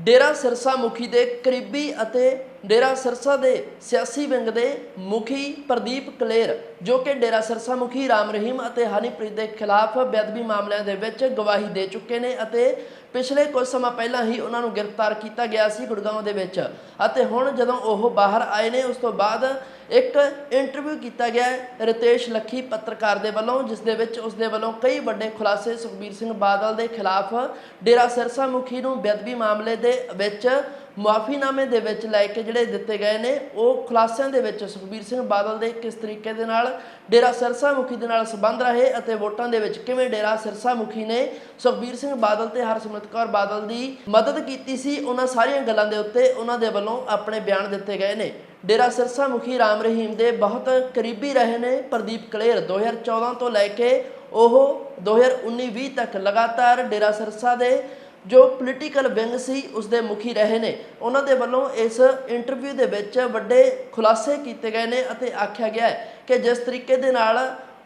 ਡੇਰਾ ਸਿਰਸਾ ਮੁਖੀ ਦੇ ਕਰੀਬੀ ਅਤੇ ਡੇਰਾ ਸਿਰਸਾ ਦੇ ਸਿਆਸੀ ਵਿੰਗ ਦੇ ਮੁਖੀ ਪ੍ਰਦੀਪ ਕਲੇਰ, ਜੋ ਕਿ ਡੇਰਾ ਸਿਰਸਾ ਮੁਖੀ ਰਾਮ ਰਹੀਮ ਅਤੇ ਹਨੀਪ੍ਰੀਤ ਦੇ ਖਿਲਾਫ ਬੇਅਦਬੀ ਮਾਮਲਿਆਂ ਦੇ ਵਿੱਚ ਗਵਾਹੀ ਦੇ ਚੁੱਕੇ ਨੇ ਅਤੇ ਪਿਛਲੇ ਕੁਝ ਸਮਾਂ ਪਹਿਲਾਂ ਹੀ ਉਹਨਾਂ ਨੂੰ ਗ੍ਰਿਫਤਾਰ ਕੀਤਾ ਗਿਆ ਸੀ ਗੁੜਗਾਉਂ ਦੇ ਵਿੱਚ ਅਤੇ ਹੁਣ ਜਦੋਂ ਉਹ ਬਾਹਰ ਆਏ ਨੇ, ਉਸ ਤੋਂ ਬਾਅਦ ਇੱਕ ਇੰਟਰਵਿਊ ਕੀਤਾ ਗਿਆ ਹੈ ਰਿਤੇਸ਼ ਲੱਖੀ ਪੱਤਰਕਾਰ ਦੇ ਵੱਲੋਂ, ਜਿਸ ਦੇ ਵਿੱਚ ਉਸ ਦੇ ਵੱਲੋਂ ਕਈ ਵੱਡੇ ਖੁਲਾਸੇ ਸੁਖਬੀਰ ਸਿੰਘ ਬਾਦਲ ਦੇ ਖਿਲਾਫ ਡੇਰਾ ਸਿਰਸਾ ਮੁਖੀ ਨੂੰ ਬੇਅਦਬੀ ਮਾਮਲੇ ਦੇ ਵਿੱਚ ਮੁਆਫੀਨਾਮੇ ਦੇ ਵਿੱਚ ਲੈ ਕੇ ਜਿਹੜੇ ਦਿੱਤੇ ਗਏ ਨੇ, ਉਹ ਖੁਲਾਸਿਆਂ ਦੇ ਵਿੱਚ ਸੁਖਬੀਰ ਸਿੰਘ ਬਾਦਲ ਦੇ ਕਿਸ ਤਰੀਕੇ ਦੇ ਨਾਲ ਡੇਰਾ ਸਿਰਸਾ ਮੁਖੀ ਦੇ ਨਾਲ ਸੰਬੰਧ ਰਹੇ ਅਤੇ ਵੋਟਾਂ ਦੇ ਵਿੱਚ ਕਿਵੇਂ ਡੇਰਾ ਸਿਰਸਾ ਮੁਖੀ ਨੇ? ਸੁਖਬੀਰ ਸਿੰਘ ਬਾਦਲ ਤੇ ਹਰਸਿਮਰਤ ਕੌਰ ਬਾਦਲ ਦੀ ਮਦਦ ਕੀਤੀ ਸੀ। ਉਹਨਾਂ ਸਾਰੀਆਂ ਗੱਲਾਂ ਦੇ ਉੱਤੇ ਉਹਨਾਂ ਦੇ ਵੱਲੋਂ ਆਪਣੇ ਬਿਆਨ ਦਿੱਤੇ ਗਏ ਨੇ। ਡੇਰਾ ਸਿਰਸਾ ਮੁਖੀ ਰਾਮ ਰਹੀਮ ਦੇ ਬਹੁਤ ਕਰੀਬੀ ਰਹੇ ਨੇ ਪ੍ਰਦੀਪ ਕਲੇਰ। 2014 ਤੋਂ ਲੈ ਕੇ ਉਹ 2019-20 ਤੱਕ ਲਗਾਤਾਰ ਡੇਰਾ ਸਿਰਸਾ ਦੇ ਜੋ ਪੋਲੀਟੀਕਲ ਵਿੰਗ ਸੀ ਉਸ ਦੇ ਮੁਖੀ ਰਹੇ ਨੇ। ਉਹਨਾਂ ਦੇ ਵੱਲੋਂ ਇਸ ਇੰਟਰਵਿਊ ਦੇ ਵਿੱਚ ਵੱਡੇ ਖੁਲਾਸੇ ਕੀਤੇ ਗਏ ਨੇ ਅਤੇ ਆਖਿਆ ਗਿਆ ਹੈ ਕਿ ਜਿਸ ਤਰੀਕੇ ਦੇ ਨਾਲ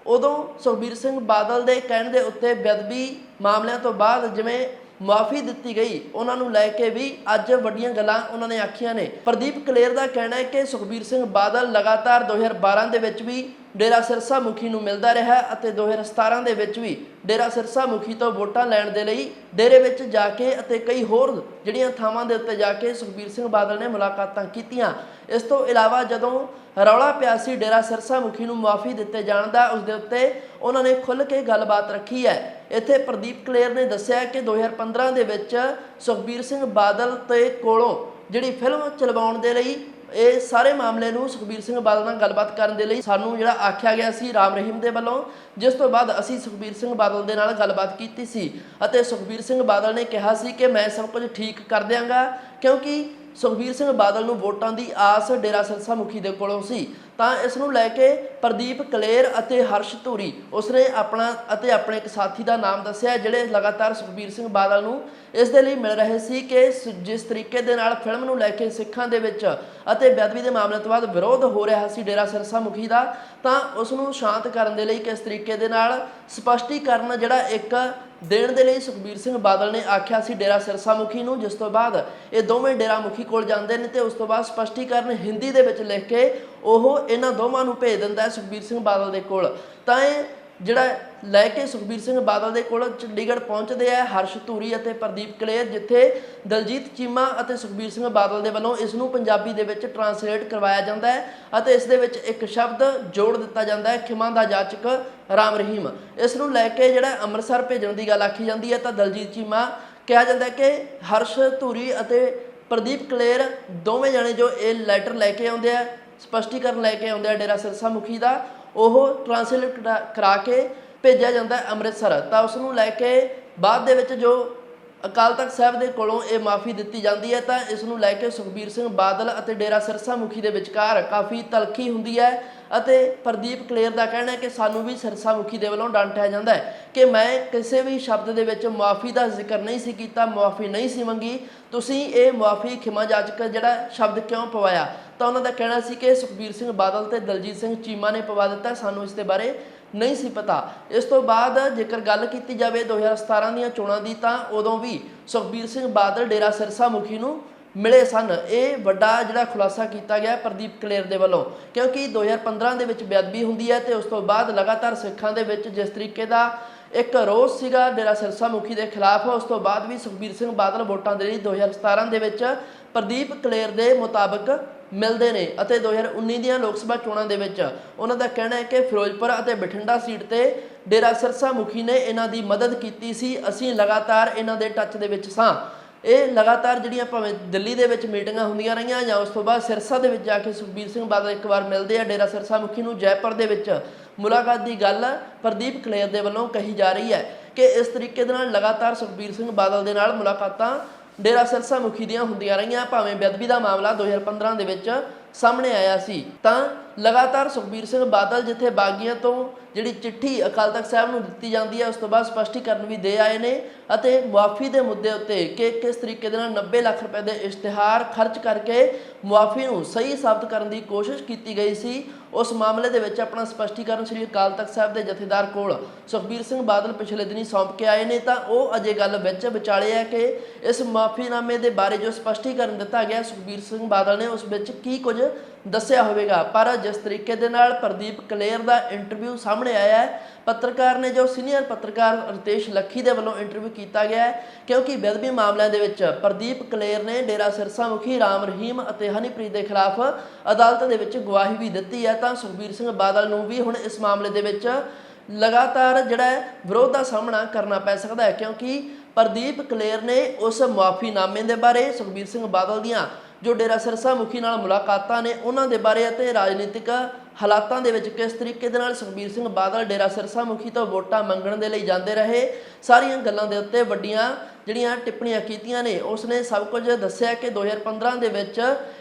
ਉਦੋਂ ਸੁਖਬੀਰ ਸਿੰਘ ਬਾਦਲ ਦੇ ਕਹਿਣ ਦੇ ਉੱਤੇ ਬੇਅਦਬੀ ਮਾਮਲਿਆਂ ਤੋਂ ਬਾਅਦ ਜਿਵੇਂ ਮਾਫੀ ਦਿੱਤੀ ਗਈ, ਉਹਨਾਂ ਨੂੰ ਲੈ ਕੇ ਵੀ ਅੱਜ ਵੱਡੀਆਂ ਗੱਲਾਂ ਉਹਨਾਂ ਨੇ ਆਖੀਆਂ ਨੇ। ਪ੍ਰਦੀਪ ਕਲੇਰ ਦਾ ਕਹਿਣਾ ਹੈ ਕਿ ਸੁਖਬੀਰ ਸਿੰਘ ਬਾਦਲ ਲਗਾਤਾਰ 2012 ਦੇ ਵਿੱਚ ਵੀ ਡੇਰਾ ਸਿਰਸਾ ਮੁਖੀ ਨੂੰ ਮਿਲਦਾ ਰਿਹਾ ਅਤੇ 2017 ਦੇ ਵਿੱਚ ਵੀ ਡੇਰਾ ਸਿਰਸਾ ਮੁਖੀ ਤੋਂ ਵੋਟਾਂ ਲੈਣ ਦੇ ਲਈ ਡੇਰੇ ਵਿੱਚ ਜਾ ਕੇ ਅਤੇ ਕਈ ਹੋਰ ਜਿਹੜੀਆਂ ਥਾਵਾਂ ਦੇ ਉੱਤੇ ਜਾ ਕੇ ਸੁਖਬੀਰ ਸਿੰਘ ਬਾਦਲ ਨੇ ਮੁਲਾਕਾਤਾਂ ਕੀਤੀਆਂ। ਇਸ ਤੋਂ ਇਲਾਵਾ ਜਦੋਂ ਰੌਲਾ ਪਿਆ ਸੀ ਡੇਰਾ ਸਿਰਸਾ ਮੁਖੀ ਨੂੰ ਮਾਫੀ ਦਿੱਤੇ ਜਾਣ ਦਾ, ਉਸ ਦੇ ਉੱਤੇ ਉਹਨਾਂ ਨੇ ਖੁੱਲ੍ਹ ਕੇ ਗੱਲਬਾਤ ਰੱਖੀ ਹੈ। ਇੱਥੇ ਪ੍ਰਦੀਪ ਕਲੇਰ ਨੇ ਦੱਸਿਆ ਕਿ 2015 ਦੇ ਵਿੱਚ ਸੁਖਬੀਰ ਸਿੰਘ ਬਾਦਲ ਤੇ ਕੋਲੋਂ ਜਿਹੜੀ ਫਿਲਮ ਚਲਵਾਉਣ ਦੇ ਲਈ ਇਹ ਸਾਰੇ ਮਾਮਲੇ ਨੂੰ ਸੁਖਬੀਰ ਸਿੰਘ ਬਾਦਲ ਨਾਲ ਗੱਲਬਾਤ ਕਰਨ ਦੇ ਲਈ ਸਾਨੂੰ ਜਿਹੜਾ ਆਖਿਆ ਗਿਆ ਸੀ ਰਾਮ ਰਹੀਮ ਦੇ ਵੱਲੋਂ, ਜਿਸ ਤੋਂ ਬਾਅਦ ਅਸੀਂ ਸੁਖਬੀਰ ਸਿੰਘ ਬਾਦਲ ਦੇ ਨਾਲ ਗੱਲਬਾਤ ਕੀਤੀ ਸੀ ਅਤੇ ਸੁਖਬੀਰ ਸਿੰਘ ਬਾਦਲ ਨੇ ਕਿਹਾ ਸੀ ਕਿ ਮੈਂ ਸਭ ਕੁਝ ਠੀਕ ਕਰ ਦਿਆਂਗਾ ਕਿਉਂਕਿ ਸੁਖਬੀਰ ਸਿੰਘ ਬਾਦਲ ਨੂੰ ਵੋਟਾਂ ਦੀ ਆਸ ਡੇਰਾ ਸਿਰਸਾ ਮੁਖੀ ਦੇ ਕੋਲੋਂ ਸੀ। ਤਾਂ ਇਸ ਨੂੰ ਲੈ ਕੇ ਪ੍ਰਦੀਪ, ਕਲੇਰ ਅਤੇ ਹਰਸ਼ ਧੂਰੀ, ਉਸਨੇ ਆਪਣਾ ਅਤੇ ਆਪਣੇ ਇੱਕ ਸਾਥੀ ਦਾ ਨਾਮ ਦੱਸਿਆ, ਜਿਹੜੇ ਲਗਾਤਾਰ ਸੁਖਬੀਰ ਸਿੰਘ ਬਾਦਲ ਨੂੰ ਇਸ ਦੇ ਲਈ ਮਿਲ ਰਹੇ ਸੀ ਕਿ ਸ- ਜਿਸ ਤਰੀਕੇ ਦੇ ਨਾਲ ਫਿਲਮ ਨੂੰ ਲੈ ਕੇ ਸਿੱਖਾਂ ਦੇ ਵਿੱਚ ਅਤੇ ਬੇਅਦਬੀ ਦੇ ਮਾਮਲੇ ਤੋਂ ਬਾਅਦ ਵਿਰੋਧ ਹੋ ਰਿਹਾ ਸੀ ਡੇਰਾ ਸਿਰਸਾ ਮੁਖੀ ਦਾ, ਤਾਂ ਉਸ ਨੂੰ ਸ਼ਾਂਤ ਕਰਨ ਦੇ ਲਈ ਕਿਸ ਤਰੀਕੇ ਦੇ ਨਾਲ ਸਪਸ਼ਟੀਕਰਨ ਜਿਹੜਾ ਇੱਕ ਦੇਣ ਦੇ ਲਈ ਸੁਖਬੀਰ ਸਿੰਘ ਬਾਦਲ ਨੇ ਆਖਿਆ ਸੀ ਡੇਰਾ ਸਿਰਸਾ ਮੁਖੀ ਨੂੰ, ਜਿਸ ਤੋਂ ਬਾਅਦ ਇਹ ਦੋਵੇਂ ਡੇਰਾ ਮੁਖੀ ਕੋਲ ਜਾਂਦੇ ਨੇ ਤੇ ਉਸ ਤੋਂ ਬਾਅਦ ਸਪਸ਼ਟੀਕਰਨ ਹਿੰਦੀ ਦੇ ਵਿੱਚ ਲਿਖ ਕੇ ਉਹ ਇਹਨਾਂ ਦੋਵਾਂ ਨੂੰ ਭੇਜ ਦਿੰਦਾ ਹੈ ਸੁਖਬੀਰ ਸਿੰਘ ਬਾਦਲ ਦੇ ਕੋਲ। ਤਾਂ ਇਹ ਜਿਹੜਾ ਲੈ ਕੇ ਸੁਖਬੀਰ ਸਿੰਘ ਬਾਦਲ ਦੇ ਕੋਲ ਚੰਡੀਗੜ੍ਹ ਪਹੁੰਚਦੇ ਆ, ਹਰਸ਼ ਧੂਰੀ ਅਤੇ ਪ੍ਰਦੀਪ ਕਲੇਰ, ਜਿੱਥੇ ਦਲਜੀਤ ਚੀਮਾ ਅਤੇ ਸੁਖਬੀਰ ਸਿੰਘ ਬਾਦਲ ਦੇ ਵੱਲੋਂ ਇਸ ਨੂੰ ਪੰਜਾਬੀ ਦੇ ਵਿੱਚ ਟਰਾਂਸਲੇਟ ਕਰਵਾਇਆ ਜਾਂਦਾ ਹੈ ਅਤੇ ਇਸ ਦੇ ਵਿੱਚ ਇੱਕ ਸ਼ਬਦ ਜੋੜ ਦਿੱਤਾ ਜਾਂਦਾ ਹੈ, ਖਿਮਾ ਦਾ ਜਾਚਕ ਰਾਮ ਰਹੀਮ। ਇਸ ਨੂੰ ਲੈ ਕੇ ਜਿਹੜਾ ਅੰਮ੍ਰਿਤਸਰ ਭੇਜਣ ਦੀ ਗੱਲ ਆਖੀ ਜਾਂਦੀ ਹੈ ਤਾਂ ਦਲਜੀਤ ਚੀਮਾ ਕਿਹਾ ਜਾਂਦਾ ਕਿ ਹਰਸ਼ ਧੂਰੀ ਅਤੇ ਪ੍ਰਦੀਪ ਕਲੇਰ ਦੋਵੇਂ ਜਣੇ ਜੋ ਇਹ ਲੈਟਰ ਲੈ ਕੇ ਆਉਂਦੇ ਆ, ਸਪਸ਼ਟੀਕਰਨ ਲੈ ਕੇ ਆਉਂਦੇ ਆ ਡੇਰਾ ਸਿਰਸਾ ਮੁਖੀ ਦਾ ਉਹ ਟ੍ਰਾਂਸਲੇਟ ਕਰਾ- ਕਰਾ ਕੇ ਭੇਜਿਆ ਜਾਂਦਾ ਹੈ ਅੰਮ੍ਰਿਤਸਰ। ਤਾਂ ਉਸ ਨੂੰ ਲੈ ਕੇ ਬਾਅਦ ਦੇ ਵਿੱਚ ਜੋ ਅਕਾਲ ਤਖਤ ਸਾਹਿਬ ਦੇ ਕੋਲੋਂ ਇਹ ਮਾਫੀ ਦਿੱਤੀ ਜਾਂਦੀ ਹੈ, ਤਾਂ ਇਸ ਨੂੰ ਲੈ ਕੇ ਸੁਖਬੀਰ ਸਿੰਘ ਬਾਦਲ ਅਤੇ ਡੇਰਾ ਸਿਰਸਾ ਮੁਖੀ ਦੇ ਵਿਚਕਾਰ ਕਾਫੀ ਤਲਖੀ ਹੁੰਦੀ ਹੈ ਅਤੇ ਪ੍ਰਦੀਪ ਕਲੇਰ ਦਾ ਕਹਿਣਾ ਹੈ ਕਿ ਸਾਨੂੰ ਵੀ ਸਿਰਸਾ ਮੁਖੀ ਦੇ ਵੱਲੋਂ ਡਾਂਟਿਆ ਜਾਂਦਾ ਹੈ ਕਿ ਮੈਂ ਕਿਸੇ ਵੀ ਸ਼ਬਦ ਦੇ ਵਿੱਚ ਮਾਫੀ ਦਾ ਜ਼ਿਕਰ ਨਹੀਂ ਸੀ ਕੀਤਾ, ਮਾਫੀ ਨਹੀਂ ਸੀ ਮੰਗੀ। ਤੁਸੀਂ ਇਹ ਮਾਫੀ ਖਿਮਾ ਜਾਚਕ ਜਿਹੜਾ ਸ਼ਬਦ ਕਿਉਂ ਪਵਾਇਆ? ਤਾਂ ਉਹਨਾਂ ਦਾ ਕਹਿਣਾ ਸੀ ਕਿ ਸੁਖਬੀਰ ਸਿੰਘ ਬਾਦਲ ਤੇ ਦਲਜੀਤ ਸਿੰਘ ਚੀਮਾ ਨੇ ਪਵਾ ਦਿੱਤਾ, ਸਾਨੂੰ ਇਸ ਦੇ ਬਾਰੇ ਨਹੀਂ ਸੀ ਪਤਾ। ਇਸ ਤੋਂ ਬਾਅਦ ਜੇਕਰ ਗੱਲ ਕੀਤੀ ਜਾਵੇ 2017 ਦੀਆਂ ਚੋਣਾਂ ਦੀ, ਤਾਂ ਉਦੋਂ ਵੀ ਸੁਖਬੀਰ ਸਿੰਘ ਬਾਦਲ ਡੇਰਾ ਸਿਰਸਾ ਮੁਖੀ ਨੂੰ ਮਿਲੇ ਸਨ। ਇਹ ਵੱਡਾ ਜਿਹੜਾ ਖੁਲਾਸਾ ਕੀਤਾ ਗਿਆ ਪ੍ਰਦੀਪ ਕਲੇਰ ਦੇ ਵੱਲੋਂ, ਕਿਉਂਕਿ 2015 ਦੇ ਵਿੱਚ ਬੇਅਦਬੀ ਹੁੰਦੀ ਹੈ ਤੇ ਉਸ ਤੋਂ ਬਾਅਦ ਲਗਾਤਾਰ ਸਿੱਖਾਂ ਦੇ ਵਿੱਚ ਜਿਸ ਤਰੀਕੇ ਦਾ ਇੱਕ ਰੋਸ ਸੀਗਾ ਡੇਰਾ ਸਿਰਸਾ ਮੁਖੀ ਦੇ ਖਿਲਾਫ, ਉਸ ਤੋਂ ਬਾਅਦ ਵੀ ਸੁਖਬੀਰ ਸਿੰਘ ਬਾਦਲ ਵੋਟਾਂ ਦੇ ਲਈ 2017 ਦੇ ਵਿੱਚ ਪ੍ਰਦੀਪ ਕਲੇਰ ਦੇ ਮੁਤਾਬਕ ਮਿਲਦੇ ਨੇ ਅਤੇ 2019 ਦੀਆਂ ਲੋਕ ਸਭਾ ਚੋਣਾਂ ਦੇ ਵਿੱਚ ਉਹਨਾਂ ਦਾ ਕਹਿਣਾ ਹੈ ਕਿ ਫਿਰੋਜ਼ਪੁਰ ਅਤੇ ਬਠਿੰਡਾ ਸੀਟ ਤੇ ਡੇਰਾ ਸਿਰਸਾ ਮੁਖੀ ਨੇ ਇਹਨਾਂ ਦੀ ਮਦਦ ਕੀਤੀ ਸੀ। ਅਸੀਂ ਲਗਾਤਾਰ ਇਹਨਾਂ ਦੇ ਟੱਚ ਦੇ ਵਿੱਚ ਸਾਂ। ਇਹ ਲਗਾਤਾਰ ਜਿਹੜੀਆਂ ਭਾਵੇਂ ਦਿੱਲੀ ਦੇ ਵਿੱਚ ਮੀਟਿੰਗਾਂ ਹੁੰਦੀਆਂ ਰਹੀਆਂ ਜਾਂ ਉਸ ਤੋਂ ਬਾਅਦ ਸਿਰਸਾ ਦੇ ਵਿੱਚ ਜਾ ਕੇ ਸੁਖਬੀਰ ਸਿੰਘ ਬਾਦਲ ਇੱਕ ਵਾਰ ਮਿਲਦੇ ਆ ਡੇਰਾ ਸਿਰਸਾ ਮੁਖੀ ਨੂੰ, ਜੈਪੁਰ ਦੇ ਵਿੱਚ ਮੁਲਾਕਾਤ ਦੀ ਗੱਲ ਪ੍ਰਦੀਪ ਕਲੇਰ ਦੇ ਵੱਲੋਂ ਕਹੀ ਜਾ ਰਹੀ ਹੈ ਕਿ ਇਸ ਤਰੀਕੇ ਦੇ ਨਾਲ ਲਗਾਤਾਰ ਸੁਖਬੀਰ ਸਿੰਘ ਬਾਦਲ ਦੇ ਨਾਲ ਮੁਲਾਕਾਤਾਂ ਡੇਰਾ ਸਿਰਸਾ ਮੁਖੀ ਦੀਆਂ ਹੁੰਦੀਆਂ ਰਹੀਆਂ, ਭਾਵੇਂ ਬੇਅਦਬੀ ਦਾ ਮਾਮਲਾ 2015 ਦੇ ਵਿੱਚ ਸਾਹਮਣੇ ਆਇਆ ਸੀ, ਤਾਂ ਲਗਾਤਾਰ ਸੁਖਬੀਰ ਸਿੰਘ ਬਾਦਲ ਜਿੱਥੇ ਬਾਗੀਆਂ ਤੋਂ ਜਿਹੜੀ ਚਿੱਠੀ ਅਕਾਲ ਤਖਤ ਸਾਹਿਬ ਨੂੰ ਦਿੱਤੀ ਜਾਂਦੀ ਹੈ, ਉਸ ਤੋਂ ਬਾਅਦ ਸਪਸ਼ਟੀਕਰਨ ਵੀ ਦੇ ਆਏ ਨੇ ਅਤੇ ਮੁਆਫੀ ਦੇ ਮੁੱਦੇ ਉੱਤੇ ਕਿ ਕਿਸ ਤਰੀਕੇ ਦੇ ਨਾਲ 90 ਲੱਖ ਰੁਪਏ ਦੇ ਇਸ਼ਤਿਹਾਰ ਖਰਚ ਕਰਕੇ ਮੁਆਫੀ ਨੂੰ ਸਹੀ ਸਾਬਤ ਕਰਨ ਦੀ ਕੋਸ਼ਿਸ਼ ਕੀਤੀ ਗਈ ਸੀ, ਉਸ ਮਾਮਲੇ ਦੇ ਵਿੱਚ ਆਪਣਾ ਸਪਸ਼ਟੀਕਰਨ ਸ੍ਰੀ ਅਕਾਲ ਤਖਤ ਸਾਹਿਬ ਦੇ ਜਥੇਦਾਰ ਕੋਲ ਸੁਖਬੀਰ ਸਿੰਘ ਬਾਦਲ ਪਿਛਲੇ ਦਿਨੀ ਸੌਂਪ ਕੇ ਆਏ ਨੇ, ਤਾਂ ਉਹ ਅਜੇ ਗੱਲ ਵਿੱਚ ਵਿਚਾਲੇ ਹੈ ਕਿ ਇਸ ਮਾਫੀਨਾਮੇ ਦੇ ਬਾਰੇ ਜੋ ਸਪਸ਼ਟੀਕਰਨ ਦਿੱਤਾ ਗਿਆ ਸੁਖਬੀਰ ਸਿੰਘ ਬਾਦਲ ਨੇ, ਉਸ ਵਿੱਚ ਕੀ ਕੁਝ ਦੱਸਿਆ ਹੋਵੇਗਾ, ਪਰ ਜਿਸ ਤਰੀਕੇ ਦੇ ਨਾਲ ਪ੍ਰਦੀਪ ਕਲੇਰ ਦਾ ਇੰਟਰਵਿਊ ਸਾਹਮਣੇ ਆਇਆ ਹੈ, ਪੱਤਰਕਾਰ ਨੇ ਜੋ ਸੀਨੀਅਰ ਪੱਤਰਕਾਰ ਰਤੇਸ਼ ਲੱਖੀ ਦੇ ਵੱਲੋਂ ਇੰਟਰਵਿਊ ਕੀਤਾ ਗਿਆ ਹੈ, ਕਿਉਂਕਿ ਬੇਦਬੀ ਮਾਮਲਿਆਂ ਦੇ ਵਿੱਚ ਪ੍ਰਦੀਪ ਕਲੇਰ ਨੇ ਡੇਰਾ ਸਿਰਸਾ ਮੁਖੀ ਰਾਮ ਰਹੀਮ ਅਤੇ ਹਨੀਪ੍ਰੀਤ ਦੇ ਖਿਲਾਫ ਅਦਾਲਤ ਦੇ ਵਿੱਚ ਗਵਾਹੀ ਵੀ ਦਿੱਤੀ ਹੈ, ਤਾਂ ਸੁਖਬੀਰ ਸਿੰਘ ਬਾਦਲ ਨੂੰ ਵੀ ਹੁਣ ਇਸ ਮਾਮਲੇ ਦੇ ਵਿੱਚ ਲਗਾਤਾਰ ਜਿਹੜਾ ਵਿਰੋਧ ਦਾ ਸਾਹਮਣਾ ਕਰਨਾ ਪੈ ਸਕਦਾ ਹੈ, ਕਿਉਂਕਿ ਪ੍ਰਦੀਪ ਕਲੇਰ ਨੇ ਉਸ ਮੁਆਫੀਨਾਮੇ ਦੇ ਬਾਰੇ ਸੁਖਬੀਰ ਸਿੰਘ ਬਾਦਲ ਦੀਆਂ ਜੋ ਡੇਰਾ ਸਿਰਸਾ ਮੁਖੀ ਨਾਲ ਮੁਲਾਕਾਤਾਂ ਨੇ, ਉਹਨਾਂ ਦੇ ਬਾਰੇ ਅਤੇ ਰਾਜਨੀਤਿਕ ਹਾਲਾਤਾਂ ਦੇ ਵਿੱਚ ਕਿਸ ਤਰੀਕੇ ਦੇ ਨਾਲ ਸੁਖਬੀਰ ਸਿੰਘ ਬਾਦਲ ਡੇਰਾ ਸਿਰਸਾ ਮੁਖੀ ਤੋਂ ਵੋਟਾਂ ਮੰਗਣ ਦੇ ਲਈ ਜਾਂਦੇ ਰਹੇ, ਸਾਰੀਆਂ ਗੱਲਾਂ ਦੇ ਉੱਤੇ ਵੱਡੀਆਂ ਜਿਹੜੀਆਂ ਟਿੱਪਣੀਆਂ ਕੀਤੀਆਂ ਨੇ ਉਸ ਨੇ ਸਭ ਕੁਝ ਦੱਸਿਆ ਕਿ 2015 ਦੇ ਵਿੱਚ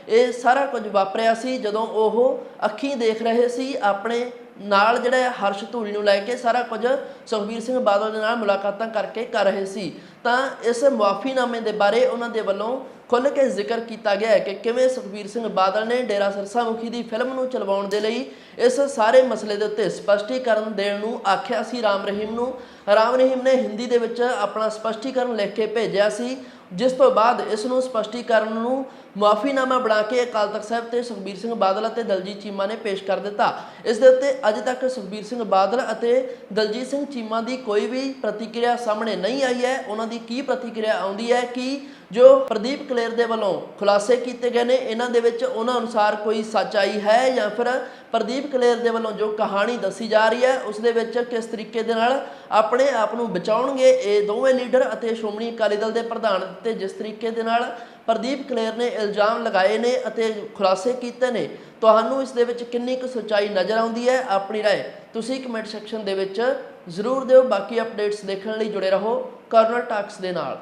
ਇਹ ਸਾਰਾ ਕੁਝ ਵਾਪਰਿਆ ਸੀ, ਜਦੋਂ ਉਹ ਅੱਖੀਂ ਦੇਖ ਰਹੇ ਸੀ, ਆਪਣੇ ਨਾਲ ਜਿਹੜਾ ਹਰਸ਼ ਧੂਰੀ ਨੂੰ ਲੈ ਕੇ ਸਾਰਾ ਕੁਝ ਸੁਖਬੀਰ ਸਿੰਘ ਬਾਦਲ ਦੇ ਨਾਲ ਮੁਲਾਕਾਤਾਂ ਕਰਕੇ ਕਰ ਰਹੇ ਸੀ। ਤਾਂ ਇਸ ਮੁਆਫੀਨਾਮੇ ਦੇ ਬਾਰੇ ਉਹਨਾਂ ਦੇ ਵੱਲੋਂ ਖੁੱਲ੍ਹ ਕੇ ਜ਼ਿਕਰ ਕੀਤਾ ਗਿਆ ਹੈ ਕਿ ਕਿਵੇਂ ਸੁਖਬੀਰ ਸਿੰਘ ਬਾਦਲ ਨੇ ਡੇਰਾ ਸਰਸਾ ਮੁਖੀ ਦੀ ਫਿਲਮ ਨੂੰ ਚਲਵਾਉਣ ਦੇ ਲਈ ਇਸ ਸਾਰੇ ਮਸਲੇ ਦੇ ਉੱਤੇ ਸਪਸ਼ਟੀਕਰਨ ਦੇਣ ਨੂੰ ਆਖਿਆ ਸੀ। ਰਾਮ ਰਹੀਮ ਨੂੰ, ਰਾਮ ਰਹੀਮ ਨੇ ਹਿੰਦੀ ਦੇ ਵਿੱਚ ਆਪਣਾ ਸਪਸ਼ਟੀਕਰਨ ਲਿਖ ਕੇ ਭੇਜਿਆ ਸੀ। ਜਿਸ ਤੋਂ ਬਾਅਦ ਇਸ ਨੂੰ ਸਪਸ਼ਟੀਕਰਨ ਨੂੰ ਮੁਆਫੀਨਾਮਾ ਬਣਾ ਕੇ ਅਕਾਲ ਤਖਤ ਸਾਹਿਬ ਤੇ ਸੁਖਬੀਰ ਸਿੰਘ ਬਾਦਲ ਅਤੇ ਦਲਜੀਤ ਚੀਮਾ ਨੇ ਪੇਸ਼ ਕਰ ਦਿੱਤਾ। ਇਸ ਦੇ ਉੱਤੇ ਅਜੇ ਤੱਕ ਸੁਖਬੀਰ ਸਿੰਘ ਬਾਦਲ ਅਤੇ ਦਲਜੀਤ ਸਿੰਘ ਚੀਮਾ ਦੀ ਕੋਈ ਵੀ ਪ੍ਰਤੀਕਿਰਿਆ ਸਾਹਮਣੇ ਨਹੀਂ ਆਈ ਹੈ। ਉਹਨਾਂ ਦੀ ਕੀ ਪ੍ਰਤੀਕਿਰਿਆ ਆਉਂਦੀ ਹੈ ਕਿ ਜੋ ਪ੍ਰਦੀਪ ਕਲੇਰ ਦੇ ਵੱਲੋਂ ਖੁਲਾਸੇ ਕੀਤੇ ਗਏ ਨੇ ਇਹਨਾਂ ਦੇ ਵਿੱਚ ਉਹਨਾਂ ਅਨੁਸਾਰ ਕੋਈ ਸੱਚਾਈ ਹੈ ਜਾਂ ਫਿਰ ਪ੍ਰਦੀਪ ਕਲੇਰ ਦੇ ਵੱਲੋਂ ਜੋ ਕਹਾਣੀ ਦੱਸੀ ਜਾ ਰਹੀ ਹੈ ਉਸ ਦੇ ਵਿੱਚ ਕਿਸ ਤਰੀਕੇ ਦੇ ਨਾਲ ਆਪਣੇ ਆਪ ਨੂੰ ਬਚਾਉਣਗੇ ਇਹ ਦੋਵੇਂ ਲੀਡਰ ਅਤੇ ਸ਼੍ਰੋਮਣੀ ਅਕਾਲੀ ਦਲ ਦੇ ਪ੍ਰਧਾਨ ਤੇ ਜਿਸ ਤਰੀਕੇ ਦੇ ਨਾਲ ਪ੍ਰਦੀਪ ਕਲੇਰ ਨੇ ਇਲਜ਼ਾਮ ਲਗਾਏ ਨੇ ਅਤੇ ਖੁਲਾਸੇ ਕੀਤੇ ਨੇ ਤੁਹਾਨੂੰ ਇਸ ਦੇ ਵਿੱਚ ਕਿੰਨੀ ਕੁ ਸੱਚਾਈ ਨਜ਼ਰ ਆਉਂਦੀ ਹੈ ਆਪਣੀ رائے ਤੁਸੀਂ ਕਮੈਂਟ ਸੈਕਸ਼ਨ ਦੇ ਵਿੱਚ ਜ਼ਰੂਰ ਦਿਓ ਬਾਕੀ ਅਪਡੇਟਸ ਦੇਖਣ ਲਈ ਜੁੜੇ ਰਹੋ ਕਰਨਲ ਟਾਕਸ ਦੇ ਨਾਲ